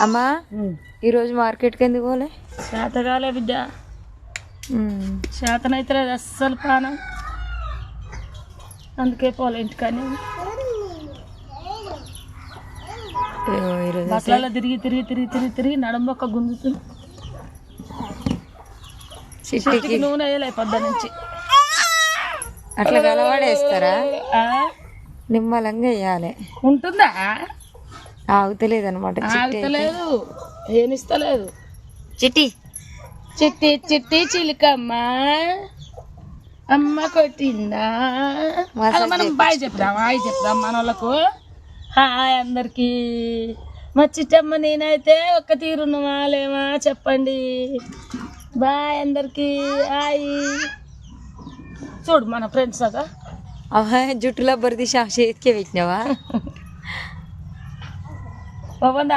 అమ్మా ఈరోజు మార్కెట్కి ఎందుకు పోలే? చేతగాలే బిడ్డ. ఉమ్. చేతనైతే లేదు అస్సలు పానం. అందుకే పోలే ఇంటికని బట్టలలో తిరిగి తిరిగి తిరిగి తిరిగి తిరిగి నడుంబొక్క గుంజుతుంది చిట్టికి నూనె వేయలే పొద్దు నుంచి. అట్లా గలవాడేస్తారా? ఆ? నిమ్మలంగా వేయాలి. ఉంటుందా? ఆగుతలేదు అనమాట ఆగుతలేదు. ఏనిస్తలేదు. చిట్టి. చిట్టి చిట్టి చిలుకమ్మ. అమ్మ కొట్టిందా? మనం బాయ్ చెప్దాం హాయ్ చెప్దాం మన వాళ్ళకు హాయ్ అందరికి. మా చిట్టమ్మ నేనైతే ఒక్క తీరున్నామా లేమా చెప్పండి. బాయ్ అందరికి హాయ్ చూడు మన ఫ్రెండ్స్ అగా జుట్టులో బరిది చేతికి పెట్టినావా? Vou mandar.